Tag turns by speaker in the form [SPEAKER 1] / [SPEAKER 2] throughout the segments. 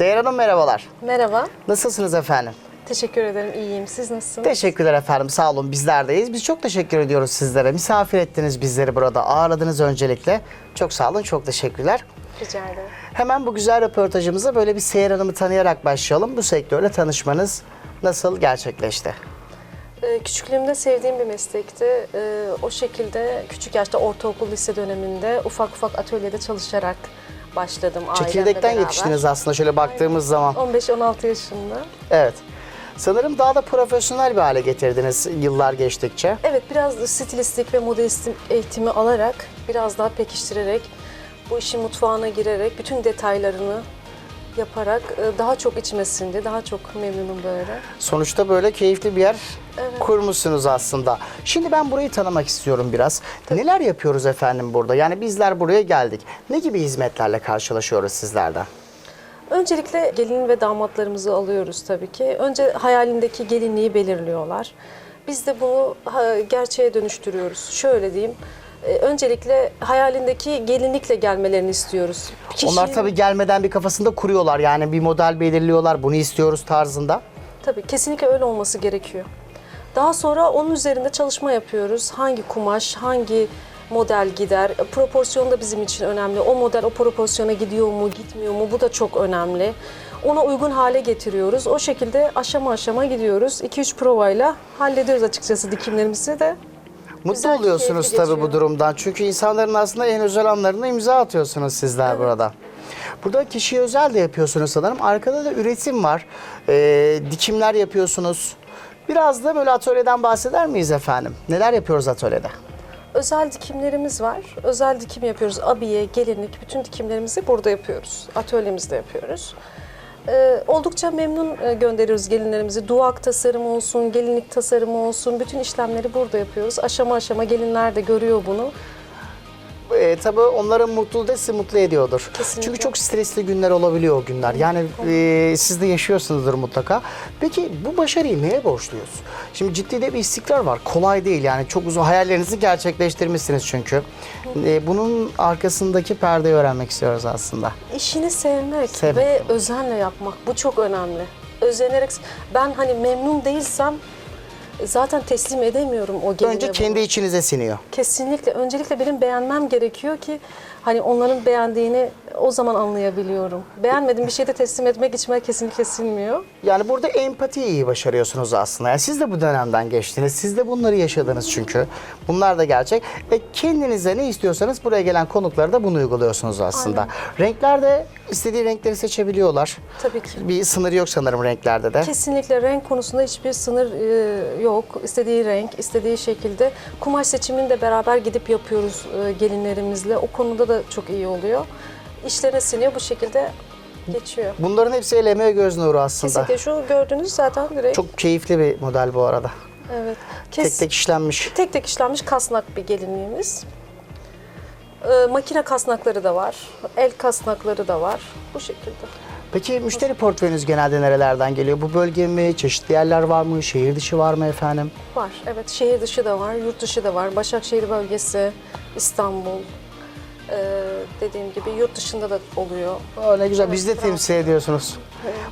[SPEAKER 1] Seher Hanım merhabalar.
[SPEAKER 2] Merhaba.
[SPEAKER 1] Nasılsınız efendim?
[SPEAKER 2] Teşekkür ederim. İyiyim. Siz nasılsınız?
[SPEAKER 1] Teşekkürler efendim. Sağ olun bizlerdeyiz. Biz çok teşekkür ediyoruz sizlere. Misafir ettiniz bizleri burada. Ağırladınız öncelikle. Çok sağ olun. Çok teşekkürler.
[SPEAKER 2] Rica ederim.
[SPEAKER 1] Hemen bu güzel röportajımıza böyle bir Seher Hanım'ı tanıyarak başlayalım. Bu sektörle tanışmanız nasıl gerçekleşti?
[SPEAKER 2] Ee, küçüklüğümde sevdiğim bir meslekti. Ee, o şekilde küçük yaşta ortaokul, lise döneminde ufak ufak atölyede çalışarak başladım ailemle
[SPEAKER 1] Çekirdekten
[SPEAKER 2] beraber.
[SPEAKER 1] yetiştiniz aslında şöyle baktığımız zaman.
[SPEAKER 2] 15-16 yaşında.
[SPEAKER 1] Evet. Sanırım daha da profesyonel bir hale getirdiniz yıllar geçtikçe.
[SPEAKER 2] Evet biraz stilistlik ve modelistik eğitimi alarak biraz daha pekiştirerek bu işin mutfağına girerek bütün detaylarını yaparak e, daha çok içime sindi. Daha çok memnunum böyle.
[SPEAKER 1] Sonuçta böyle keyifli bir yer kurmuşsunuz aslında. Şimdi ben burayı tanımak istiyorum biraz. Neler yapıyoruz efendim burada? Yani bizler buraya geldik. Ne gibi hizmetlerle karşılaşıyoruz sizlerden?
[SPEAKER 2] Öncelikle gelin ve damatlarımızı alıyoruz tabii ki. Önce hayalindeki gelinliği belirliyorlar. Biz de bunu gerçeğe dönüştürüyoruz. Şöyle diyeyim. E, Öncelikle hayalindeki gelinlikle gelmelerini istiyoruz.
[SPEAKER 1] Onlar
[SPEAKER 2] Kişinin-
[SPEAKER 1] tabii gelmeden bir kafasında kuruyorlar. Yani bir model belirliyorlar. Bunu istiyoruz tarzında.
[SPEAKER 2] Tabii kesinlikle öyle olması gerekiyor. Daha sonra onun üzerinde çalışma yapıyoruz. Hangi kumaş, hangi model gider? Proporsiyon da bizim için önemli. O model o proporsiyona gidiyor mu, gitmiyor mu? Bu da çok önemli. Ona uygun hale getiriyoruz. O şekilde aşama aşama gidiyoruz. 2-3 provayla hallediyoruz açıkçası dikimlerimizi de.
[SPEAKER 1] Mutlu
[SPEAKER 2] Güzel,
[SPEAKER 1] oluyorsunuz tabii bu durumdan. Çünkü insanların aslında en özel anlarına imza atıyorsunuz sizler burada. Burada kişiye özel de yapıyorsunuz sanırım. Arkada da üretim var. Ee, dikimler yapıyorsunuz. Biraz da böyle atölyeden bahseder miyiz efendim? Neler yapıyoruz atölyede?
[SPEAKER 2] Özel dikimlerimiz var. Özel dikim yapıyoruz. Abiye, gelinlik, bütün dikimlerimizi burada yapıyoruz. Atölyemizde yapıyoruz. Ee, oldukça memnun e, gönderiyoruz gelinlerimizi. Duvak tasarımı olsun, gelinlik tasarımı olsun. Bütün işlemleri burada yapıyoruz. Aşama aşama gelinler de görüyor bunu.
[SPEAKER 1] Ee, tabii onların mutluluğu da sizi mutlu ediyordur.
[SPEAKER 2] Kesinlikle.
[SPEAKER 1] Çünkü çok stresli günler olabiliyor o günler. Yani e, siz de yaşıyorsunuzdur mutlaka. Peki bu başarıyı neye borçluyuz? Şimdi ciddi de bir istikrar var. Kolay değil yani çok uzun hayallerinizi gerçekleştirmişsiniz çünkü. E, bunun arkasındaki perdeyi öğrenmek istiyoruz aslında.
[SPEAKER 2] İşini sevmek
[SPEAKER 1] Sevmek.
[SPEAKER 2] ve özenle yapmak bu çok önemli. Özenerek ben hani memnun değilsem zaten teslim edemiyorum o geline
[SPEAKER 1] Önce
[SPEAKER 2] bunu.
[SPEAKER 1] kendi içinize siniyor.
[SPEAKER 2] Kesinlikle. Öncelikle benim beğenmem gerekiyor ki hani onların beğendiğini o zaman anlayabiliyorum. Beğenmediğim bir şeyi de teslim etmek içime kesinlikle sinmiyor.
[SPEAKER 1] Yani burada empatiyi iyi başarıyorsunuz aslında. Yani siz de bu dönemden geçtiniz. Siz de bunları yaşadınız çünkü. Bunlar da gerçek. Ve kendinize ne istiyorsanız buraya gelen konuklara da bunu uyguluyorsunuz aslında. Renklerde istediği renkleri seçebiliyorlar.
[SPEAKER 2] Tabii ki.
[SPEAKER 1] Bir sınır yok sanırım renklerde de.
[SPEAKER 2] Kesinlikle renk konusunda hiçbir sınır e, yok. İstediği renk, istediği şekilde. Kumaş seçimini de beraber gidip yapıyoruz e, gelinlerimizle. O konuda da çok iyi oluyor. İşlerine siniyor bu şekilde geçiyor.
[SPEAKER 1] Bunların hepsi el emeği göz nuru aslında.
[SPEAKER 2] Kesinlikle şu gördüğünüz zaten direkt.
[SPEAKER 1] Çok keyifli bir model bu arada.
[SPEAKER 2] evet.
[SPEAKER 1] Tek
[SPEAKER 2] Kes,
[SPEAKER 1] tek işlenmiş.
[SPEAKER 2] Tek tek işlenmiş kasnak bir gelinliğimiz. Ee, makine kasnakları da var. El kasnakları da var. Bu şekilde.
[SPEAKER 1] Peki müşteri portföyünüz genelde nerelerden geliyor? Bu bölge mi? Çeşitli yerler var mı? Şehir dışı var mı efendim?
[SPEAKER 2] Var. Evet. Şehir dışı da var. Yurt dışı da var. Başakşehir bölgesi, İstanbul. Ee, dediğim gibi yurt dışında da oluyor.
[SPEAKER 1] Aa, ne güzel.
[SPEAKER 2] Evet,
[SPEAKER 1] Biz de temsil ediyorsunuz.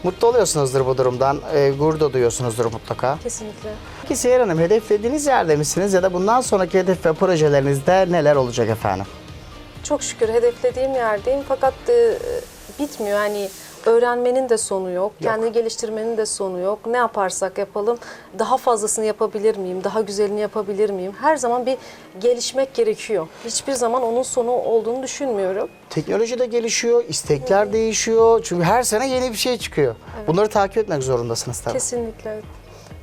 [SPEAKER 1] Mutlu oluyorsunuzdur bu durumdan. E, gurur duyuyorsunuzdur mutlaka.
[SPEAKER 2] Kesinlikle.
[SPEAKER 1] Peki Seher Hanım hedeflediğiniz yerde misiniz ya da bundan sonraki hedef ve projelerinizde neler olacak efendim?
[SPEAKER 2] Çok şükür hedeflediğim yerdeyim fakat e, bitmiyor. Yani öğrenmenin de sonu yok. Kendini geliştirmenin de sonu yok. Ne yaparsak yapalım daha fazlasını yapabilir miyim? Daha güzelini yapabilir miyim? Her zaman bir gelişmek gerekiyor. Hiçbir zaman onun sonu olduğunu düşünmüyorum.
[SPEAKER 1] Teknoloji de gelişiyor, istekler değişiyor. Çünkü her sene yeni bir şey çıkıyor. Bunları takip etmek zorundasınız tabii.
[SPEAKER 2] Kesinlikle.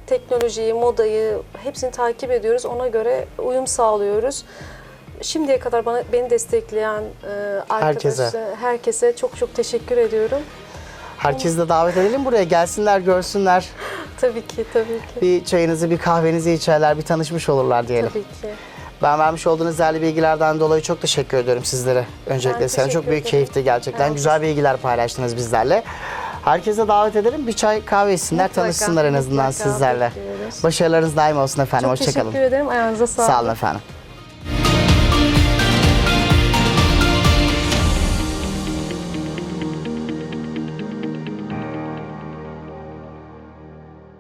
[SPEAKER 2] Teknolojiyi, modayı hepsini takip ediyoruz. Ona göre uyum sağlıyoruz. Şimdiye kadar bana beni destekleyen e,
[SPEAKER 1] Herkese.
[SPEAKER 2] arkadaşlara, herkese çok çok teşekkür ediyorum.
[SPEAKER 1] Herkesi de davet edelim buraya. Gelsinler, görsünler.
[SPEAKER 2] Tabii ki, tabii ki.
[SPEAKER 1] Bir çayınızı, bir kahvenizi içerler, bir tanışmış olurlar diyelim.
[SPEAKER 2] Tabii ki.
[SPEAKER 1] Ben vermiş olduğunuz değerli bilgilerden dolayı çok teşekkür ediyorum sizlere. Öncelikle Hanım. çok
[SPEAKER 2] teşekkür
[SPEAKER 1] büyük
[SPEAKER 2] ederim.
[SPEAKER 1] keyifti gerçekten.
[SPEAKER 2] Evet.
[SPEAKER 1] Güzel bilgiler paylaştınız bizlerle. Herkese davet edelim. Bir çay kahve içsinler,
[SPEAKER 2] Mutlaka,
[SPEAKER 1] tanışsınlar en azından
[SPEAKER 2] mutlaka
[SPEAKER 1] sizlerle.
[SPEAKER 2] bekliyoruz.
[SPEAKER 1] Başarılarınız daim olsun efendim.
[SPEAKER 2] Çok
[SPEAKER 1] Hoşçakalın.
[SPEAKER 2] teşekkür ederim. Ayağınıza sağlık.
[SPEAKER 1] Sağ olun efendim.